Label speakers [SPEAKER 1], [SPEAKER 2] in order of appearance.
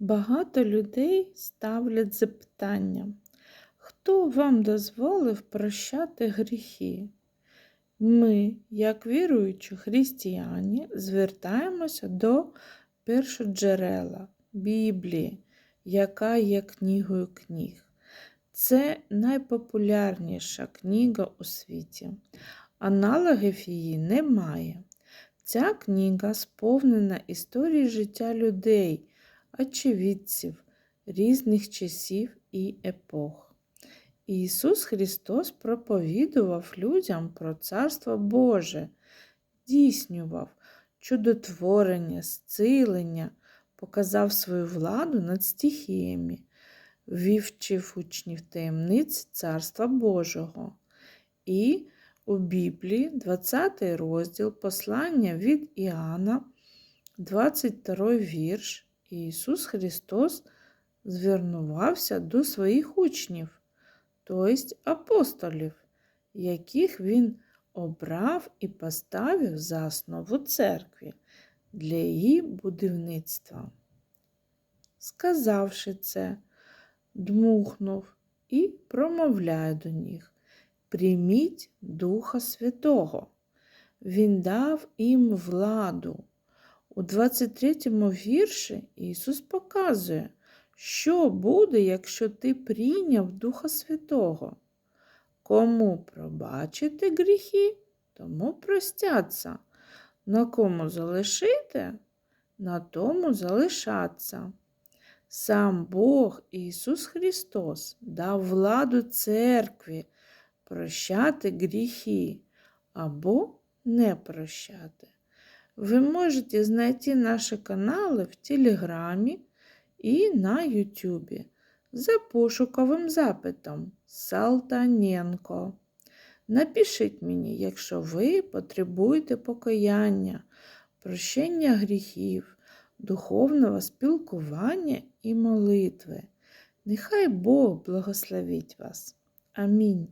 [SPEAKER 1] Багато людей ставлять запитання, хто вам дозволив прощати гріхи? Ми, як віруючі християні, звертаємося до першоджерела Біблії, яка є книгою книг. Це найпопулярніша книга у світі. Аналогів її немає. Ця книга сповнена історії життя людей, очевидців різних часів і епох. Ісус Христос проповідував людям про Царство Боже, здійснював чудотворення, зцілення, показав свою владу над стихіями, вівчив учнів таємниць Царства Божого. І у Біблії 20 розділ послання від Іоанна, 22 вірш, Ісус Христос звернувався до своїх учнів, тобто апостолів, яких Він обрав і поставив за основу церкви для її будівництва. Сказавши це, дмухнув і промовляє до них. Прийміть Духа Святого. Він дав їм владу. У 23 вірші Ісус показує, що буде, якщо ти прийняв Духа Святого. Кому пробачити гріхи, тому простяться. На кому залишити, на тому залишаться. Сам Бог Ісус Христос дав владу церкві прощати гріхи або не прощати. Ви можете знайти наші канали в Телеграмі і на Ютубі за пошуковим запитом Салтаненко. Напишіть мені, якщо ви потребуєте покаяння, прощення гріхів, духовного спілкування і молитви. Нехай Бог благословить вас. Амінь.